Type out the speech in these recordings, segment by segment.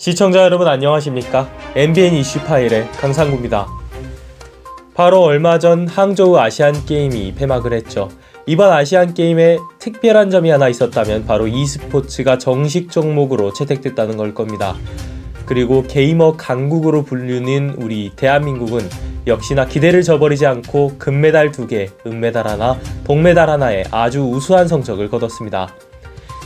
시청자 여러분 안녕하십니까? MBN 이슈 파일의 강상구입니다. 바로 얼마 전 항저우 아시안 게임이 폐막을 했죠. 이번 아시안 게임에 특별한 점이 하나 있었다면 바로 e스포츠가 정식 종목으로 채택됐다는 걸 겁니다. 그리고 게이머 강국으로 불리는 우리 대한민국은 역시나 기대를 저버리지 않고 금메달 2개, 은메달 하나, 동메달 하나에 아주 우수한 성적을 거뒀습니다.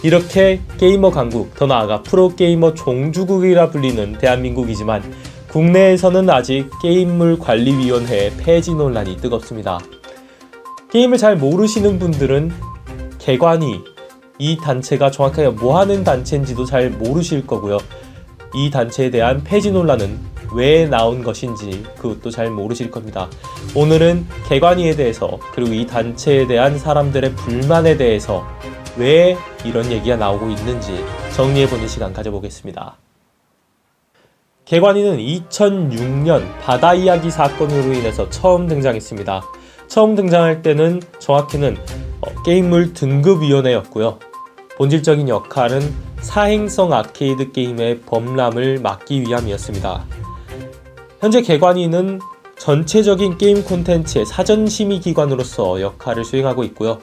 이렇게 게이머 강국, 더 나아가 프로게이머 종주국이라 불리는 대한민국이지만 국내에서는 아직 게임물 관리위원회 폐지 논란이 뜨겁습니다. 게임을 잘 모르시는 분들은 개관이 이 단체가 정확하게 뭐 하는 단체인지도 잘 모르실 거고요. 이 단체에 대한 폐지 논란은 왜 나온 것인지 그것도 잘 모르실 겁니다. 오늘은 개관이에 대해서 그리고 이 단체에 대한 사람들의 불만에 대해서 왜 이런 얘기가 나오고 있는지 정리해보는 시간 가져보겠습니다. 개관이는 2006년 바다 이야기 사건으로 인해서 처음 등장했습니다. 처음 등장할 때는 정확히는 어, 게임물 등급위원회였고요. 본질적인 역할은 사행성 아케이드 게임의 범람을 막기 위함이었습니다. 현재 개관이는 전체적인 게임 콘텐츠의 사전 심의 기관으로서 역할을 수행하고 있고요.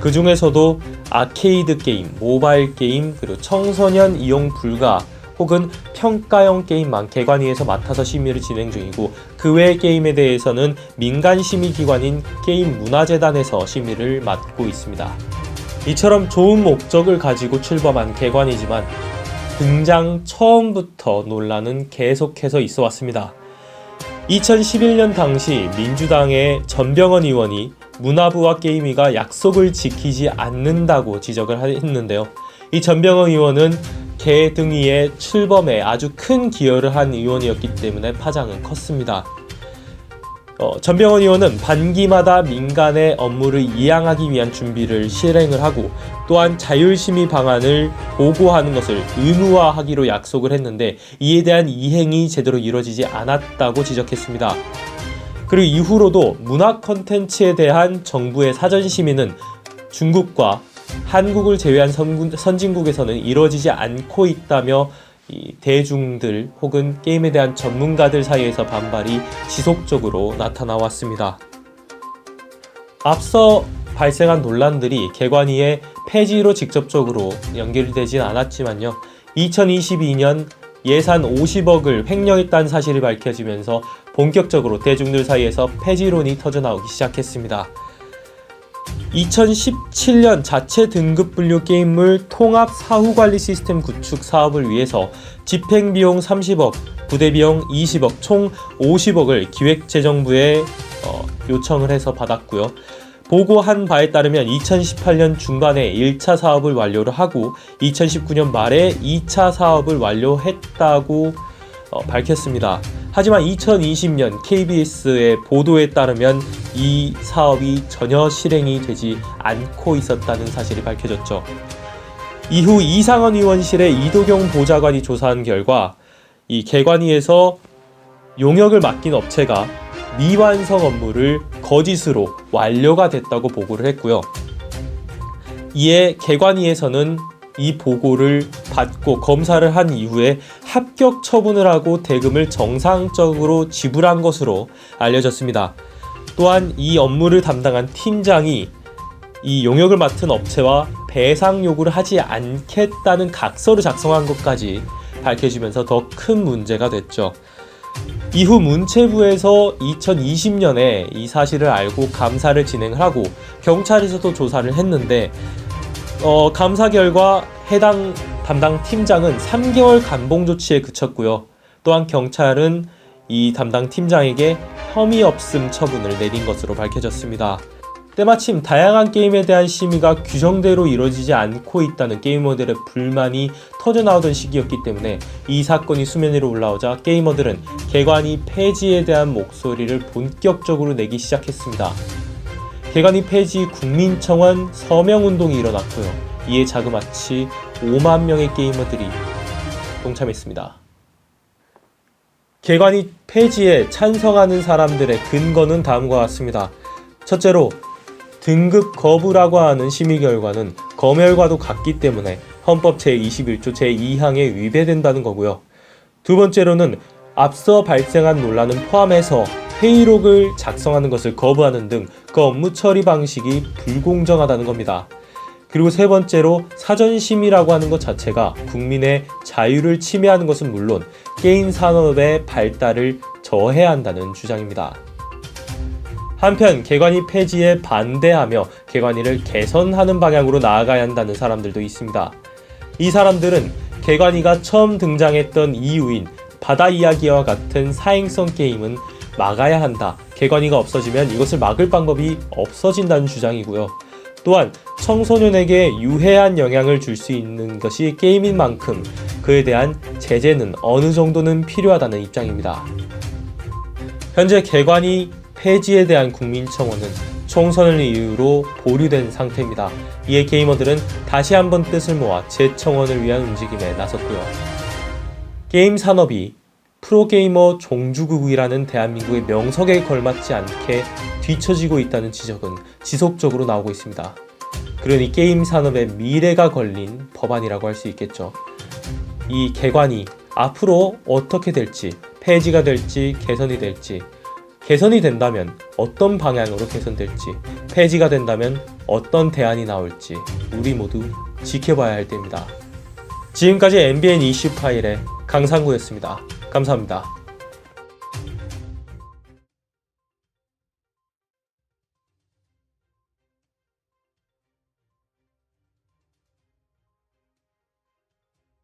그 중에서도 아케이드 게임, 모바일 게임, 그리고 청소년 이용 불가 혹은 평가형 게임만 개관위에서 맡아서 심의를 진행 중이고 그외 게임에 대해서는 민간 심의 기관인 게임 문화재단에서 심의를 맡고 있습니다. 이처럼 좋은 목적을 가지고 출범한 개관이지만 등장 처음부터 논란은 계속해서 있어 왔습니다. 2011년 당시 민주당의 전병헌 의원이 문화부와 게임위가 약속을 지키지 않는다고 지적을 했는데요. 이 전병헌 의원은 개 등위의 출범에 아주 큰 기여를 한 의원이었기 때문에 파장은 컸습니다. 어, 전병헌 의원은 반기마다 민간의 업무를 이양하기 위한 준비를 실행을 하고 또한 자율심의 방안을 보고하는 것을 의무화하기로 약속을 했는데 이에 대한 이행이 제대로 이루어지지 않았다고 지적했습니다. 그리고 이후로도 문화 컨텐츠에 대한 정부의 사전 심의는 중국과 한국을 제외한 선, 선진국에서는 이루어지지 않고 있다며 이 대중들 혹은 게임에 대한 전문가들 사이에서 반발이 지속적으로 나타나 왔습니다. 앞서 발생한 논란들이 개관위의 폐지로 직접적으로 연결되진 않았지만요. 2022년 예산 50억을 횡령했다는 사실이 밝혀지면서 본격적으로 대중들 사이에서 폐지론이 터져나오기 시작했습니다. 2017년 자체 등급 분류 게임물 통합 사후 관리 시스템 구축 사업을 위해서 집행 비용 30억, 부대 비용 20억, 총 50억을 기획재정부에 어, 요청을 해서 받았고요. 보고한 바에 따르면 2018년 중반에 1차 사업을 완료를 하고 2019년 말에 2차 사업을 완료했다고 어, 밝혔습니다. 하지만 2020년 KBS의 보도에 따르면 이 사업이 전혀 실행이 되지 않고 있었다는 사실이 밝혀졌죠. 이후 이상원 의원실의 이도경 보좌관이 조사한 결과 이 개관위에서 용역을 맡긴 업체가 미완성 업무를 거짓으로 완료가 됐다고 보고를 했고요. 이에 개관위에서는 이 보고를 받고 검사를 한 이후에 합격 처분을 하고 대금을 정상적으로 지불한 것으로 알려졌습니다. 또한 이 업무를 담당한 팀장이 이 용역을 맡은 업체와 배상 요구를 하지 않겠다는 각서를 작성한 것까지 밝혀지면서 더 큰 문제가 됐죠. 이후 문체부에서 2020년에 이 사실을 알고 감사를 진행을 하고 경찰에서도 조사를 했는데 어, 감사 결과 해당 담당 팀장은 3개월 감봉 조치에 그쳤고요. 또한 경찰은 이 담당 팀장에게 혐의 없음 처분을 내린 것으로 밝혀졌습니다. 때마침 다양한 게임에 대한 심의가 규정대로 이루어지지 않고 있다는 게이머들의 불만이 터져나오던 시기였기 때문에 이 사건이 수면 위로 올라오자 게이머들은 개관이 폐지에 대한 목소리를 본격적으로 내기 시작했습니다. 개관이 폐지 국민청원 서명운동이 일어났고요. 이에 자그마치 5만 명의 게이머들이 동참했습니다. 개관이 폐지에 찬성하는 사람들의 근거는 다음과 같습니다. 첫째로 등급 거부라고 하는 심의 결과는 검열과도 같기 때문에 헌법 제21조 제2항에 위배된다는 거고요. 두 번째로는 앞서 발생한 논란은 포함해서 회의록을 작성하는 것을 거부하는 등 그 업무 처리 방식이 불공정하다는 겁니다. 그리고 세 번째로 사전심의라고 하는 것 자체가 국민의 자유를 침해하는 것은 물론 게임 산업의 발달을 저해한다는 주장입니다. 한편 개관이 폐지에 반대하며 개관이를 개선하는 방향으로 나아가야 한다는 사람들도 있습니다. 이 사람들은 개관이가 처음 등장했던 이유인 바다 이야기와 같은 사행성 게임은 막아야 한다. 개관이가 없어지면 이것을 막을 방법이 없어진다는 주장이고요. 또한 청소년에게 유해한 영향을 줄 수 있는 것이 게임인 만큼 그에 대한 제재는 어느 정도는 필요하다는 입장입니다. 현재 개관이 폐지에 대한 국민 청원은 총선을 이유로 보류된 상태입니다. 이에 게이머들은 다시 한번 뜻을 모아 재청원을 위한 움직임에 나섰고요. 게임 산업이 프로게이머 종주국이라는 대한민국의 명석에 걸맞지 않게 뒤처지고 있다는 지적은 지속적으로 나오고 있습니다. 그러니 게임 산업의 미래가 걸린 법안이라고 할 수 있겠죠. 이 개관이 앞으로 어떻게 될지, 폐지가 될지, 개선이 될지, 개선이 된다면 어떤 방향으로 개선될지, 폐지가 된다면 어떤 대안이 나올지 우리 모두 지켜봐야 할 때입니다. 지금까지 MBN 이슈 파일의 강상구였습니다. 감사합니다.